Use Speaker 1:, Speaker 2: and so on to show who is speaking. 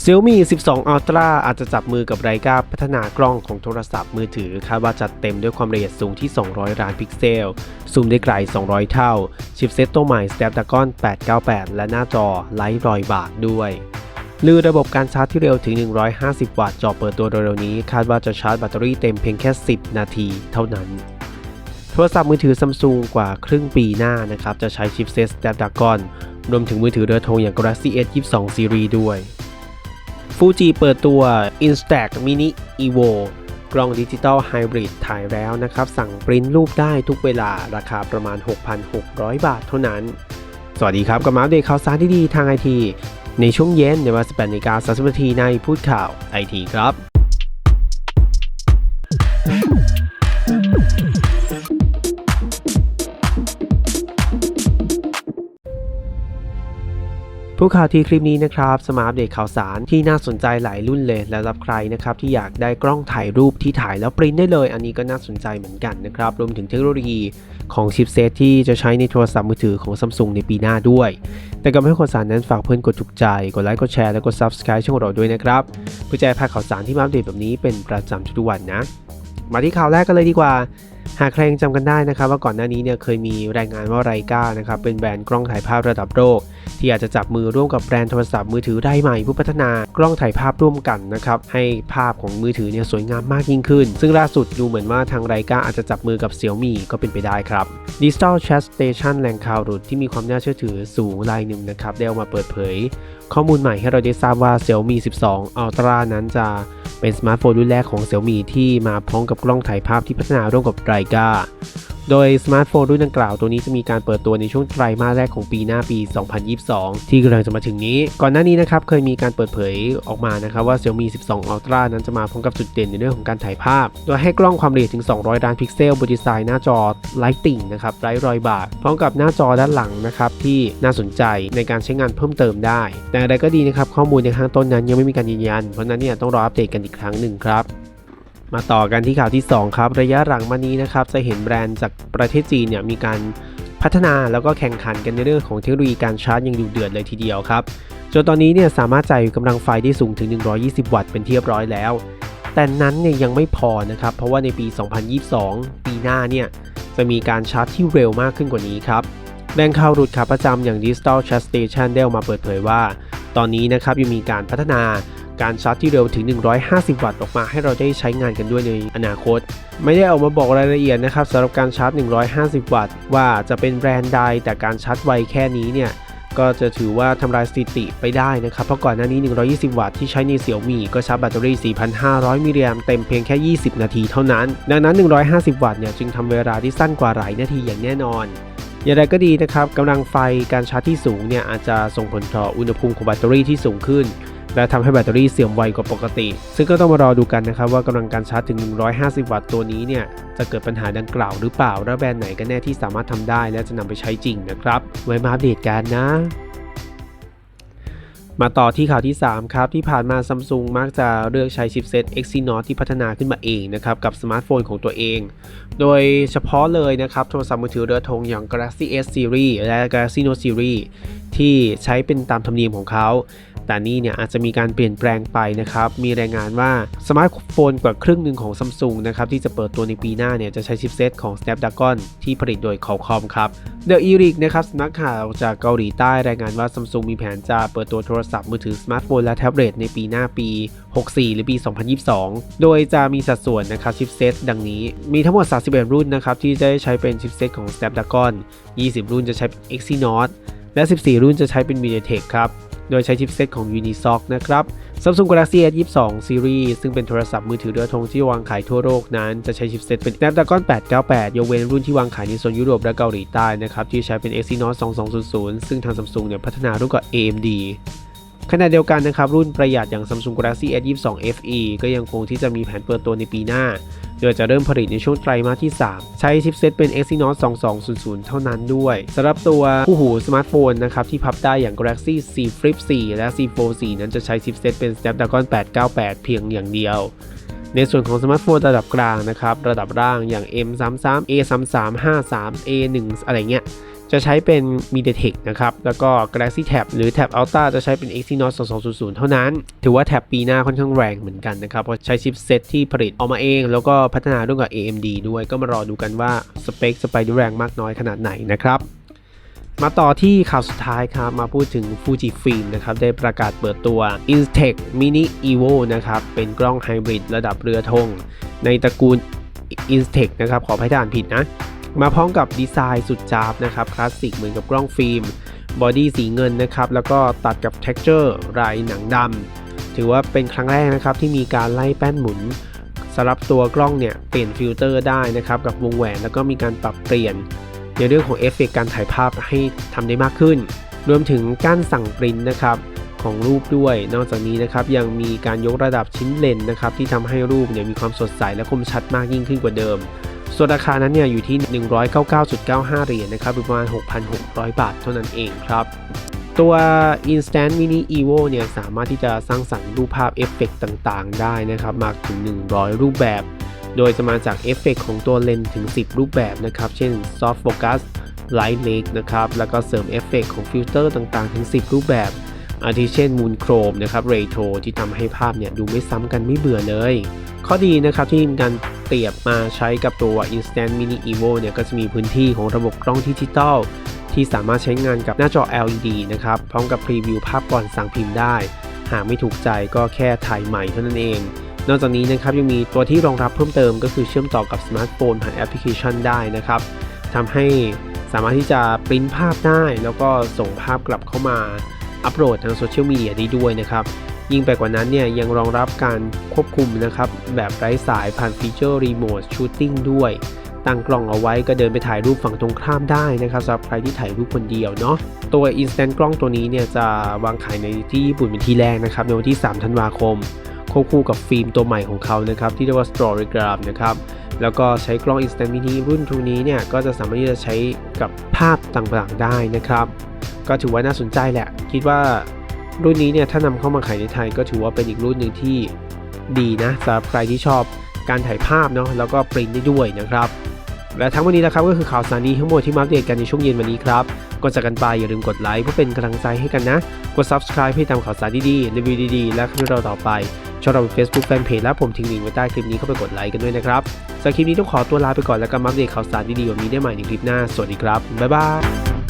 Speaker 1: Xiaomi 12 Ultra อาจจะจับมือกับไรกาพัฒนากล้องของโทรศัพท์มือถือ คาดว่าจัดเต็มด้วยความละเอียดสูงที่ 200 ล้านพิกเซล ซูมได้ไกล 200 เท่า ชิปเซตตัวใหม่ Snapdragon 898 และหน้าจอไร้รอยบากด้วยลือระบบการชาร์จที่เร็วถึง 150 วัตต์จอเปิดตัวเร็วๆนี้ คาดว่าจะชาร์จแบตเตอรี่เต็มเพียงแค่ 10 นาทีเท่านั้น โทรศัพท์มือถือซัมซุงกว่าครึ่งปีหน้านะครับ จะใช้ชิปเซต Snapdragon รวมถึงมือถือเรือธงอย่าง Galaxy S 22 Series ด้วย ฟูจิเปิดตัว Instax Mini Evo กล้องดิจิตอลไฮบริดถ่ายแล้วนะครับ สั่งปริ้นรูปได้ทุกเวลาราคาประมาณ 6,600 บาทเท่านั้น สวัสดีครับกับมาอัปเดตข่าวสารที่ดีทางไอที ในช่วงเย็นในเวลา18นาฬิกา30นาทีในพูดข่าวไอทีครับ ผู้ข่าวที่คลิปนี้นะครับสมาร์ทเดตข่าวสารที่น่าสนใจหลายรุ่นเลยและรับใครนะครับที่อยากได้กล้องถ่ายรูปที่ถ่ายแล้วปริ้นได้เลย อันนี้ก็น่าสนใจเหมือนกันนะครับรวมถึงเทคโนโลยีของชิปเซตที่จะใช้ในโทรศัพท์มือถือของซัมซุงในปีหน้าด้วย แต่ก็ไม่ให้ข่าวสารนั้นฝากเพื่อนกดถูกใจ กดไลค์กดแชร์และกด Subscribe ช่องของเราด้วยนะครับเพื่อจะพาข่าวสารที่มาอัปเดตแบบนี้เป็นประจำทุกวันนะ มาที่ข่าวแรกกันเลยดีกว่าหากใครยังจำกันได้นะครับว่าก่อนหน้านี้เนี่ยเคยมีรายงานว่าไรกานะครับเป็นแบรนด์กล้องถ่ายภาพระดับโลกที่อาจจะจับมือร่วมกับแบรนด์โทรศัพท์มือถือได้ใหม่ผู้พัฒนากล้องถ่ายภาพร่วมกันนะครับให้ภาพของมือถือเนี่ยสวยงามมากยิ่งขึ้น ซึ่งล่าสุดดูเหมือนว่าทางไรกาอาจจะจับมือกับเซี่ยวมี่ก็เป็นไปได้ครับ Digital Chat Station แหล่งข่าวรุดที่มีความน่าเชื่อถือสูงรายหนึ่งนะครับได้ออกมาเปิดเผย ข้อมูลใหม่ให้เราได้ทราบว่า Xiaomi 12 Ultra นั้นจะเป็นสมาร์ทโฟนรุ่นแรกของ Xiaomi ที่มาพร้อมกับกล้องถ่ายภาพที่พัฒนาร่วมกับไรกาโดยสมาร์ทโฟนรุ่นดังกล่าวตัวนี้จะมีการเปิดตัวในช่วงไตรมาสแรกของปีหน้าปี 2022 ที่กำลังจะมาถึงนี้ ก่อนหน้านี้นะครับเคยมีการเปิดเผยออกมานะครับว่า Xiaomi 12 Ultra นั้นจะมาพร้อมกับจุดเด่นในเรื่องของการถ่ายภาพ โดยให้กล้องความละเอียดถึง 200 ล้านพิกเซลบนดีไซน์หน้าจอ Lighting นะครับไร้รอยบากพร้อมกับหน้าจอด้านหลังนะครับที่น่าสนใจในการใช้งานเพิ่มเติมได้ แต่อะไรก็ดีนะครับ ข้อมูลในข้างต้นนั้นยังไม่มีการยืนยัน เพราะฉะนั้นเนี่ยต้องรออัปเดตกันอีกครั้งหนึ่งครับ มาต่อกันที่ข่าวที่ 2 ครับ ระยะหลังมานี้นะครับ จะเห็นแบรนด์จากประเทศจีนเนี่ยมีการพัฒนาแล้วก็แข่งขันกันในเรื่องของเทคโนโลยีการชาร์จอย่างดุเดือดเลยทีเดียวครับจนตอนนี้เนี่ยสามารถจ่ายกำลังไฟได้สูงถึง 120 วัตต์เป็นที่เรียบร้อยแล้ว แต่นั้นเนี่ยยังไม่พอนะครับ เพราะว่าในปี 2022 ปีหน้าเนี่ยจะมีการชาร์จที่เร็วมากขึ้นกว่านี้ครับ แบงค์ข่าวรุดขาประจำอย่าง Digital Charge Station ได้ออกมาเปิดเผยว่า ตอนนี้นะครับยังมีการพัฒนาการชาร์จที่เร็วถึง 150 วัตต์ออกมาให้เราได้ใช้งานกันด้วยในอนาคต ไม่ได้ออกมาบอกรายละเอียดนะครับสำหรับการชาร์จ 150 วัตต์ ว่าจะเป็นแบรนด์ใดแต่การชาร์จไวแค่นี้เนี่ยก็จะถือว่าทำลายสถิติไปได้นะครับ เพราะก่อนหน้านี้ 120 วัตต์ที่ใช้ในเสี่ยวมีก็ชาร์จแบตเตอรี่ 4,500 มิลลิแอมเต็มเพียงแค่ 20 นาทีเท่านั้น ดังนั้น 150 วัตต์เนี่ยจึงทำเวลาที่สั้นกว่าหลายนาทีอย่างแน่นอน อย่างไรก็ดีนะครับกำลังไฟการชาร์จที่สูงเนี่ยอาจจะส่งผลต่ออุณหภูมิของแบตเตอรี่ที่สูงขึ้น และทำให้แบตเตอรี่เสื่อมไวกว่าปกติ ซึ่งก็ต้องมารอดูกันนะครับว่ากำลังการชาร์จถึง 150 วัตต์ตัวนี้เนี่ยจะเกิดปัญหาดังกล่าวหรือเปล่า และแบรนด์ไหนกันแน่ที่สามารถทำได้ และจะนำไปใช้จริงนะครับ ไว้มาอัปเดตกันนะ มาต่อที่ข่าวที่ 3 ครับ ที่ผ่านมาซัมซุงมักจะเลือกใช้ชิปเซต Exynos ที่พัฒนาขึ้นมาเองนะครับ กับสมาร์ทโฟนของตัวเอง โดยเฉพาะเลยนะครับ โทรศัพท์มือถือเรือธงอย่าง Galaxy S Series และ Galaxy Note Series ที่ใช้เป็นตามธรรมเนียมของเขา แต่นี่เนี่ยอาจจะมีการเปลี่ยนแปลงไปนะครับ มีรายงานว่าสมาร์ทโฟนกว่าครึ่งหนึ่งของ Samsung นะครับที่จะเปิดตัวในปีหน้าเนี่ยจะใช้ชิปเซตของ Snapdragon ที่ผลิตโดย Qualcomm ครับ The e r i c นะครับสำนักข่าวจากเกาหลีใต้รายงานว่า Samsung มีแผนจะเปิดตัวโทรศัพท์มือถือสมาร์ทโฟนและแท็บเล็ตในปีหน้าปี 64 หรือปี 2022 โดยจะมีสัดส่วนนะครับชิปเซตดังนี้มีทั้งหมด 31 รุ่นนะครับที่จะใช้เป็นชิปเซตของ Snapdragon 20 รุ่นจะใช้ Exynos และ 14 รุ่นจะใช้เป็น MediaTek ครับ โดยใช้ชิปเซตของ Unisoc นะครับ Samsung Galaxy S 22 Series ซึ่งเป็นโทรศัพท์มือถือเรือธงที่วางขายทั่วโลกนั้น จะใช้ชิปเซตเป็น Snapdragon 898 ยกเว้นรุ่นที่วางขายในโซนยุโรปและเกาหลีใต้นะครับที่ใช้เป็น Exynos 2200 ซึ่งทาง Samsung เนี่ยพัฒนาร่วมกับ AMD ขณะเดียวกันนะครับ รุ่นประหยัดอย่าง Samsung Galaxy S 22 FE ก็ยังคงที่จะมีแผนเปิดตัวในปีหน้า โดยจะเริ่มผลิตในช่วงไตรมาสที่ 3 ใช้ชิปเซตเป็น Exynos 2200 เท่านั้นด้วยสำหรับตัวคู่หูสมาร์ทโฟนนะครับ ที่พับได้อย่าง Galaxy Z Flip 4 และ Z Fold 4 นั้นจะใช้ชิปเซตเป็น Snapdragon 898 เพียงอย่างเดียวในส่วนของสมาร์ทโฟนระดับกลางนะครับ ระดับล่างอย่าง M33 A33 53 A1 อะไรเงี้ย จะใช้เป็น MediaTek นะครับ แล้วก็ Galaxy Tab หรือ Tab Ultra จะใช้เป็น Exynos 2200 เท่านั้น ถือว่าแท็บปีหน้าค่อนข้างแรงเหมือนกันนะครับ เพราะใช้ชิปเซตที่ผลิตออกมาเอง แล้วก็พัฒนาร่วมกับ AMD ด้วยก็มารอดูกันว่าสเปคจะไปด้แรงมากน้อยขนาดไหนนะครับมาต่อที่ข่าวสุดท้ายครับ มาพูดถึง Fujifilm นะครับ ได้ประกาศเปิดตัว Instax Mini Evo นะครับ เป็นกล้องไฮบริดระดับเรือธงในตระกูล Instax นะครับ ขอพายอ่านผิดนะ มาพร้อมกับดีไซน์สุดจ้าบนะครับคลาสสิกเหมือนกับกล้องฟิล์มบอดี้สีเงินนะครับแล้วก็ตัดกับ t e x t อร์ลายหนังดำถือว่าเป็นครั้งแรกนะครับที่มีการไล่แป้นหมุนสำหรับตัวกล้องเนี่ยเปลี่ยนฟิลเตอร์ได้นะครับกับวงแหวนแล้วก็มีการปรับเปลี่ยนในเรื่องของเอฟเฟกต์การถ่ายภาพให้ทำได้มากขึ้น รวมถึงการสั่งปริ้นนะครับของรูปด้วย นอกจากนี้นะครับยังมีการยกระดับชิ้นเลนส์นะครับที่ทำให้รูปเนี่ยมีความสดใสและคมชัดมากยิ่งขึ้นกว่าเดิม ส่วนราคานั้นเนี่ยอยู่ที่ 199.95 เหรียญนะครับหรือประมาณ 6,600 บาทเท่านั้นเองครับตัว Instant Mini Evo เนี่ยสามารถที่จะสร้างสรรค์รูปภาพเอฟเฟกต์ต่างๆ ได้นะครับมากถึง 100 รูปแบบ โดยจะมาจากเอฟเฟกต์ของตัวเลนส์ถึง 10 รูปแบบนะครับ เช่น Soft Focus Light Make นะครับ แล้วก็เสริมเอฟเฟกต์ของฟิลเตอร์ต่างๆ ถึง 10 รูปแบบ อาทิเช่น Moon Chrome นะครับ Ray t o ที่ทำให้ภาพเนี่ยดูไม่ซ้ำกันไม่เบื่อเลย ข้อดีนะครับที่มีการเปรียบมาใช้กับตัว Instant Mini Evo เนี่ยก็จะมีพื้นที่ของระบบกล้องดิจิตอลที่สามารถใช้งานกับหน้าจอ LED นะครับ พร้อมกับพรีวิวภาพก่อนสั่งพิมพ์ได้ หากไม่ถูกใจก็แค่ถ่ายใหม่เท่านั้นเอง นอกจากนี้นะครับยังมีตัวที่รองรับเพิ่มเติมก็คือเชื่อมต่อกับสมาร์ทโฟนผ่านแอปพลิเคชันได้นะครับทำให้สามารถที่จะปริ้นภาพได้ แล้วก็ส่งภาพกลับเข้ามา อัปโหลดทางโซเชียลมีเดียได้ด้วยนะครับยิ่งไปกว่านั้นเนี่ยยังรองรับการควบคุมนะครับแบบไร้สายผ่านฟีเจอร์รีโมทชูตติ้งด้วย ตั้งกล้องเอาไว้ก็เดินไปถ่ายรูปฝั่งตรงข้ามได้นะครับสำหรับใครที่ถ่ายรูปคนเดียวเนาะตัว Instant กล้องตัวนี้เนี่ยจะวางขายในที่ญี่ปุ่นเป็นที่แรกนะครับในวันที่ 3 ธันวาคม ควบคู่กับฟิล์มตัวใหม่ของเขานะครับที่เรียกว่า Storygram นะครับแล้วก็ใช้กล้อง Instant Mini รุ่นตรงนี้เนี่ยก็จะสามารถที่จะใช้กับภาพต่างๆได้นะครับ ก็ถือว่าน่าสนใจแหละ คิดว่ารุ่นนี้เนี่ยถ้านำเข้ามาขายในไทยก็ถือว่าเป็นอีกรุ่นหนึ่งที่ดีนะสำหรับใครที่ชอบการถ่ายภาพเนาะแล้วก็ปริ้นได้ด้วยนะครับ และทั้งวันนี้นะครับก็คือข่าวสารดีทั้งหมดที่มาอัปเดตกันในช่วงเย็นวันนี้ครับก่อนจากกันไปอย่าลืมกดไลค์เพื่อเป็นกำลังใจให้กันนะ กด subscribe ให้ตามข่าวสารดีๆรีวิวดีๆ และคลิปเราต่อไปช่องเราเป็น Facebook Fanpage และผมทิ้งลิงก์ไว้ใต้คลิปนี้เข้าไปกดไลค์กันด้วยนะครับสำหรับคลิปนี้ต้องขอตัวลาไปก่อนแล้วกันมาอัปเดตข่าวสารดีๆแบบนี้ได้ใหม่ในคลิปหน้าสวัสดีครับบ๊ายบาย